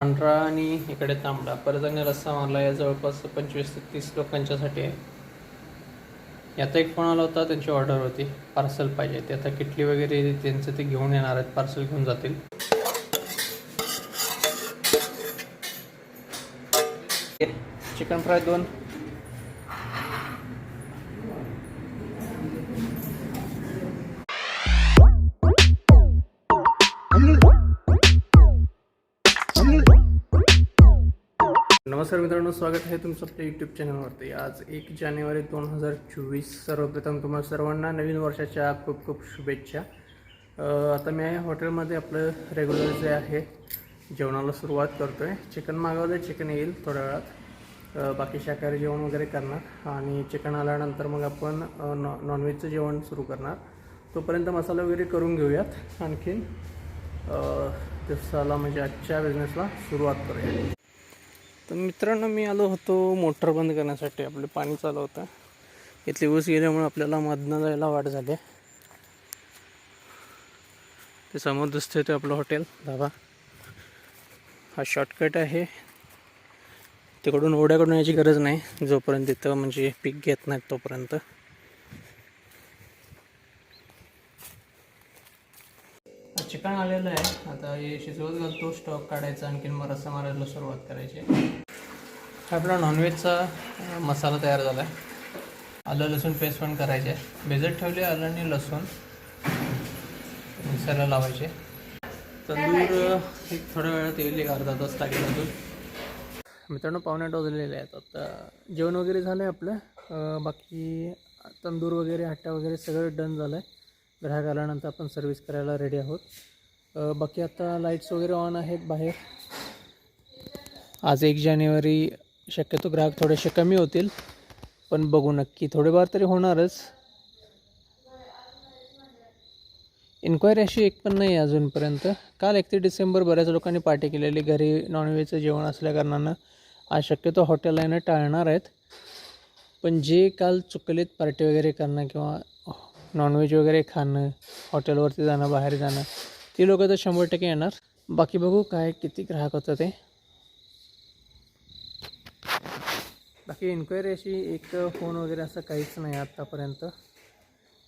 पांढरा आणि इकडे तांबडा. परतंग रस्सा मारला या जवळपास पंचवीस ते तीस लोकांच्यासाठी आहे. याचा एक फोन आला होता? त्यांची ऑर्डर होती. पार्सल पाहिजे ते आता किटली वगैरे त्यांचं ते घेऊन येणार आहेत. पार्सल घेऊन जातील. चिकन फ्राय दोन. नमस्कार मित्रांनो स्वागत आहे तुमचं आपल्या यूट्यूब चॅनलवरती आज एक जानेवारी दोन हजार चोवीस सर्वप्रथम तुम्हाला सर्वांना नवीन वर्षाच्या खूप खूप शुभेच्छा. आता मी आहे हॉटेलमध्ये आपलं रेग्युलर जे आहे जेवणाला सुरुवात करतो आहे चिकन मागवलं चिकन येईल थोड्या वेळात. बाकी शाकाहारी जेवण वगैरे करणार. आणि चिकन आल्यानंतर मग आपण नॉ नॉनव्हेजचं जेवण सुरू करणार. तोपर्यंत मसाला वगैरे करून घेऊयात. आणखीन दिवसाला म्हणजे आजच्या बिझनेसला सुरुवात करूया. तर मित्रांनो मी आलो होतो मोटर बंद करण्यासाठी. आपलं पाणी चालू होतं. इथले ऊस गेल्यामुळे आपल्याला मधनं जायला वाट झाली. ते समोर दिसतंय ते आपलं हॉटेल. धाबा हा शॉर्टकट आहे. तिकडून ओढ्याकडून यायची गरज नाही. जोपर्यंत तिथं म्हणजे पीक घेत नाहीत तोपर्यंत. चिकन आलेलं आहे. आता हे शिजवत घालतो. स्टॉक काढायचा आणखीन मग रस्सा मारायला सुरुवात करायची. आपला नॉनव्हेजचा मसाला तयार झाला आहे. आलं लसूण पेस्ट पण करायचे भिजत ठेवले आलं आणि लसूण मिक्सरला लावायचे. तंदूर एक थोड्या वेळात येईल एक अर्धा तास टाकेल अजून. मित्रांनो पाहुणे डोजलेले आहेत. आता जेवण वगैरे झालं आहे आपलं बाकी तंदूर वगैरे हट्टा वगैरे सगळं डन झालं आहे ग्राहक आल्यानंतर आपण सर्व्हिस करायला रेडी आहोत. बाकी आता लाईट्स वगैरे ऑन आहेत बाहेर. आज एक जानेवारी शक्यतो ग्राहक थोडेसे कमी होतील पण बघू नक्की. थोडेफार तरी होणारच. इन्क्वायरी अशी एक पण नाही अजूनपर्यंत. काल एकतीस डिसेंबर बऱ्याच लोकांनी पार्टी केलेली. घरी नॉनव्हेजचं जेवण असल्याकारणानं आज शक्यतो हॉटेल येणं टाळणार आहेत. पण जे काल चुकलेत पार्टी वगैरे करणं किंवा नॉनव्हेज वगैरे खाणं हॉटेलवरती जाणं बाहेर जाणं ती लोकं तर शंभर टक्के येणार. बाकी बघू काय किती ग्राहक होतं ते. बाकी इन्क्वायरी अशी एक फोन वगैरे असं काहीच नाही आत्तापर्यंत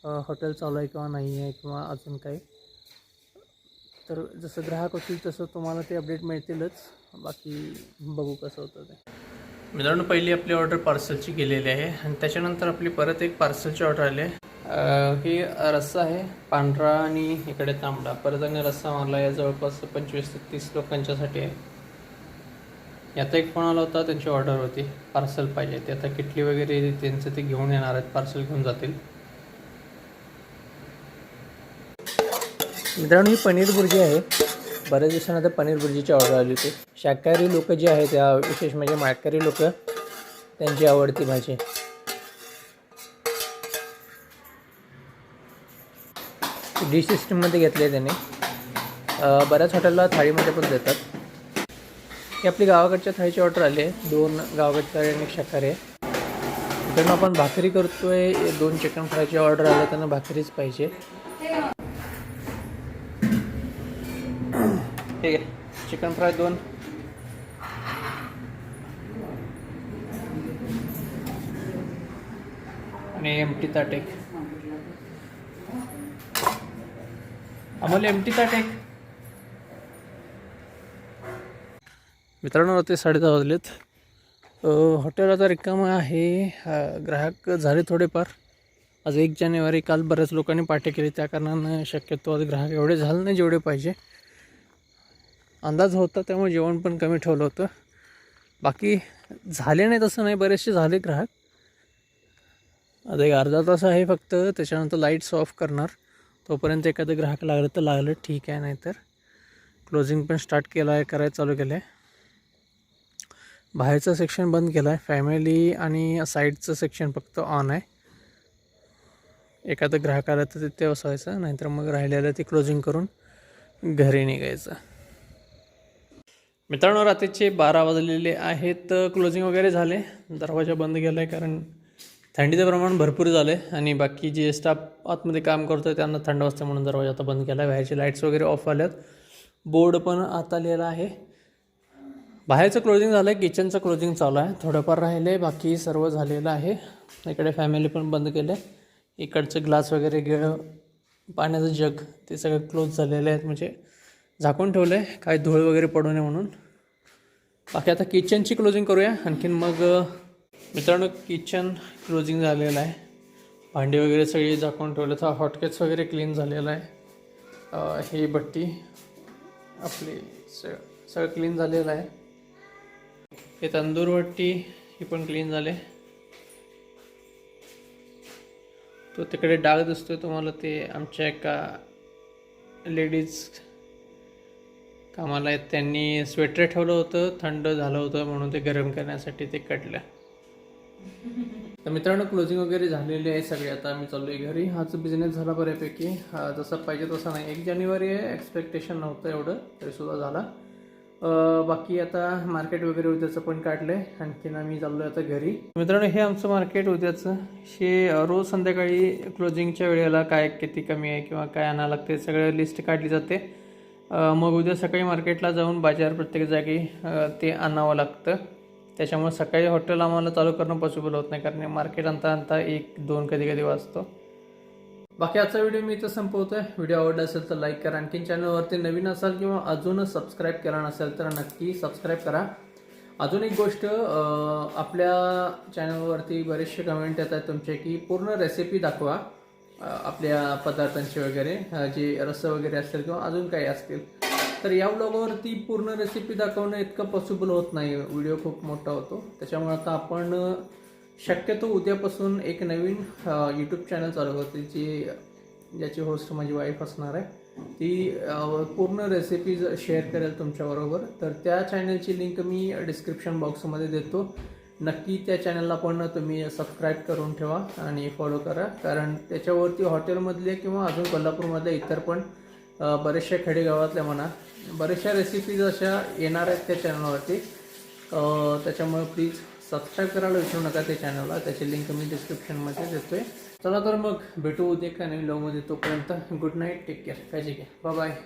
हॉटेल चालू आहे किंवा नाही आहे किंवा अजून काही. तर जसं ग्राहक होतील तसं तुम्हाला ते अपडेट मिळतीलच. बाकी बघू कसं होतं ते. मित्रांनो पहिली आपली ऑर्डर पार्सलची गेलेली आहे. आणि त्याच्यानंतर आपली परत एक पार्सलची ऑर्डर आली आहे. ही रस्सा आहे पांढरा आणि इकडे तांबडा. परत आणि रस्सा मारला या जवळपास पंचवीस ते तीस लोकांच्यासाठी आहे. याचा एक फोन आला होता त्यांची ऑर्डर होती. पार्सल पाहिजे ते आता किटली वगैरे त्यांचं ते घेऊन येणार आहेत पार्सल घेऊन जातील. मित्रांनो ही पनीर भुर्जी आहे. बऱ्याच दिवसानंतर पनीर भुर्जीची ऑर्डर आली होती. शाकाहारी लोक जे आहेत त्या विशेष म्हणजे माळकरी लोक त्यांची आवडती भाजी. डिश सिस्टीममध्ये घेतली आहे त्याने. बऱ्याच हॉटेलला थाळीमध्ये पण देतात. ही आपली गावाकडच्या थाळीची ऑर्डर आली आहे. दोन गावाकडची थाळी आणि एक शाकाहारी आहे. मित्रांनो आपण भाकरी करतो आहे दोन चिकन फ्रायची ऑर्डर आल्या त्यांना भाकरीच पाहिजे. ठीक आहे. चिकन फ्राय दोन. आणि एमटी टी ताटेक अमोल एमटी ताट एक मित्रांनो ते साडेदहा वाजलेत. हॉटेल आता रिकामं आहे. ग्राहक झाले थोडेफार. आज एक जानेवारी काल बऱ्याच लोकांनी पार्टी केली. त्या कारणानं शक्यतो आज ग्राहक एवढे झाले नाही जेवढे पाहिजे. अंदाज होता त्यामुळे जेवण पण कमी ठेवलं होतं. बाकी झाले नाही तसं नाही बरेचसे झाले ग्राहक. आता एक अर्धा तास आहे फक्त. त्याच्यानंतर लाईट्स ऑफ करणार. तोपर्यंत एखादं ग्राहक लागलं तर लागलं ठीक आहे नाहीतर क्लोजिंग पण स्टार्ट केलं आहे करायला चालू केलं आहे बाहेरचं सेक्शन बंद केलं आहे फॅमिली आणि साईडचं सेक्शन फक्त ऑन आहे. एखादं ग्राहक आलं तर तिथे बसवायचं नाहीतर मग राहिलेलं ते क्लोजिंग करून घरी निघायचं. मित्रांनो रात्रीचे बारा वाजलेले आहेत. क्लोजिंग वगैरे झाले. दरवाजा बंद केला आहे कारण थंडीचं प्रमाण भरपूर झालं आहे आणि बाकी जे स्टाफ आतमध्ये काम करतो आहे त्यांना थंड वाजते म्हणून दरवाजा आता बंद केला आहे बाहेरचे लाईट्स वगैरे ऑफ आल्यात. बोर्ड पण आता लिहिला आहे. बाहेरचं क्लोजिंग झालं आहे किचनचं क्लोजिंग चालू आहे. थोडंफार राहिलं आहे बाकी सर्व झालेलं आहे. इकडे फॅमिली पण बंद केलं आहे इकडचं ग्लास वगैरे गे पाण्याचं जग ते सगळं क्लोज झालेलं आहेत म्हणजे झाकून ठेवलं आहे काय धूळ वगैरे पडू नये म्हणून. बाकी आता किचनची क्लोजिंग करूया. आणखीन मग मित्रांनो किचन क्लोजिंग झालेलं आहे. भांडी वगैरे सगळी झाकून ठेवलं तर हॉटकेस वगैरे क्लीन झालेलं आहे. ही भट्टी आपली स सगळं क्लीन झालेलं आहे. हे तंदूर भट्टी ही पण क्लीन झाले. तो तिकडे डाग दिसतोय तुम्हाला ते आमच्या एका लेडीज कामाला आहेत. त्यांनी स्वेटर ठेवलं होतं थंड झालं होतं म्हणून ते गरम करण्यासाठी ते कटलं. तर मित्रांनो क्लोजिंग वगैरे झालेली आहे सगळे. आता आम्ही आहे घरी. हाच बिझनेस झाला बऱ्यापैकी. जसा पाहिजे तसा नाही. एक जानेवारी आहे. एक्सपेक्टेशन नव्हतं एवढं तरीसुद्धा झाला. बाकी आता मार्केट वगैरे उद्याचं पण काढलं आहे आणखीन आम्ही चाललो आहे आता घरी. मित्रांनो हे आमचं मार्केट उद्याचं. हे रोज संध्याकाळी क्लोजिंगच्या वेळेला काय किती कमी आहे किंवा काय आणावं लागते सगळं लिस्ट काढली जाते. मग उद्या सकाळी मार्केटला जाऊन बाजार प्रत्येक जागी ते आणावं लागतं. त्याच्यामुळे सकाळी हॉटेल आम्हाला चालू करणं पॉसिबल होत नाही कारण मार्केट आणता आणता एक दोन कधी कधी वाजतो. बाकी आजचा व्हिडिओ मी इथं संपवतोय. व्हिडिओ आवडला असेल तर लाईक करा. आणखीन चॅनलवरती नवीन असाल किंवा अजून सबस्क्राईब केला नसेल तर नक्की सबस्क्राईब करा. अजून एक गोष्ट आपल्या चॅनलवरती बरेचसे कमेंट येत आहेत तुमचे की पूर्ण रेसिपी दाखवा आपल्या पदार्थांची वगैरे जे रस्स वगैरे असतील किंवा अजून काही असतील. तर या ब्लॉगवरती पूर्ण रेसिपी दाखवणं इतकं पॉसिबल होत नाही. व्हिडिओ खूप मोठा होतो. त्याच्यामुळे आता आपण शक्यतो उद्यापासून एक नवीन यूट्यूब चॅनल चालू करते जी ज्याची होस्ट माझी वाईफ असणार आहे. ती पूर्ण रेसिपीज शेअर करेल तुमच्याबरोबर तर त्या चॅनलची लिंक मी डिस्क्रिप्शन बॉक्समध्ये देतो. नक्की त्या चॅनलला पण तुम्ही सबस्क्राईब करून ठेवा आणि फॉलो करा. कारण त्याच्यावरती हॉटेलमधले किंवा अजून कोल्हापूरमधले इतर पण बऱ्याचशा बरेचशा खेडेगावातल्या म्हणा बऱ्याचशा रेसिपीज अशा येणार आहेत त्या चॅनलवरती त्याच्यामुळे प्लीज सबस्क्राईब करायला विसरू नका त्या चॅनलला त्याची लिंक मी डिस्क्रिप्शनमध्ये देतोय. चला तर मग भेटू उद्या का नवीन लवमध्ये तोपर्यंत गुड नाईट टेक केअर काळजी घ्या. बाय